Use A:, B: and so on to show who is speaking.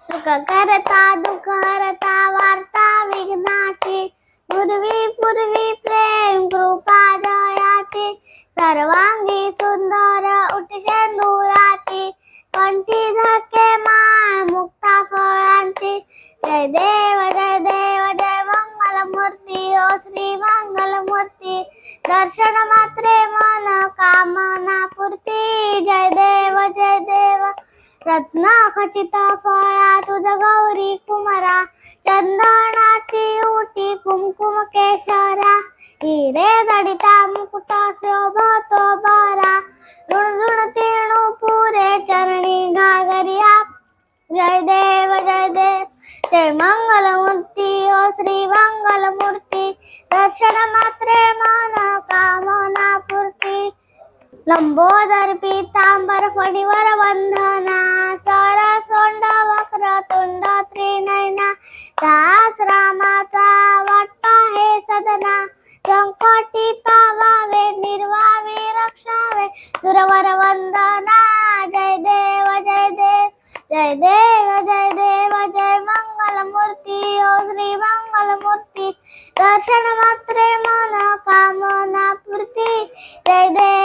A: सुख करता दुःख हरता वार्ता विघ्नाची. पूर्वी पूर्वी प्रेम कृपा दयाची. सर्वांगी सुंदर उठशेंदुराची कंठी धके माळ मुक्ता फळांची. जय देव जय देव जय मंगल मूर्ती ओ श्री मंगल मूर्ती दर्शन मात्रे मन रत्न खचित फळा तुझ गौरी कुमारा चंदनाची उटी कुमकुम केशरा. हिरे दडिता मुकुट शोभतो बरा. झुणझुण तिणू पुरे चरणी घागरिया. जय देव जय देव. जय मंगल मूर्ती ओ श्री मंगल मूर्ती दर्शन मात्रे मन कामना पूर्ती लंबोदर पीतांबर फणीवर वंदना सारा सोंड वक्र तुंड त्रिनयना दास रामाचा वाटता हे सदना संकटी पावावे निर्वावे रक्षावे सुरवर वंदना जय देव जय देव जय देव जय देव जय मंगल मूर्ती ओ श्री मंगल मूर्ती दर्शन मात्रे मन कामना पूर्ती जय देव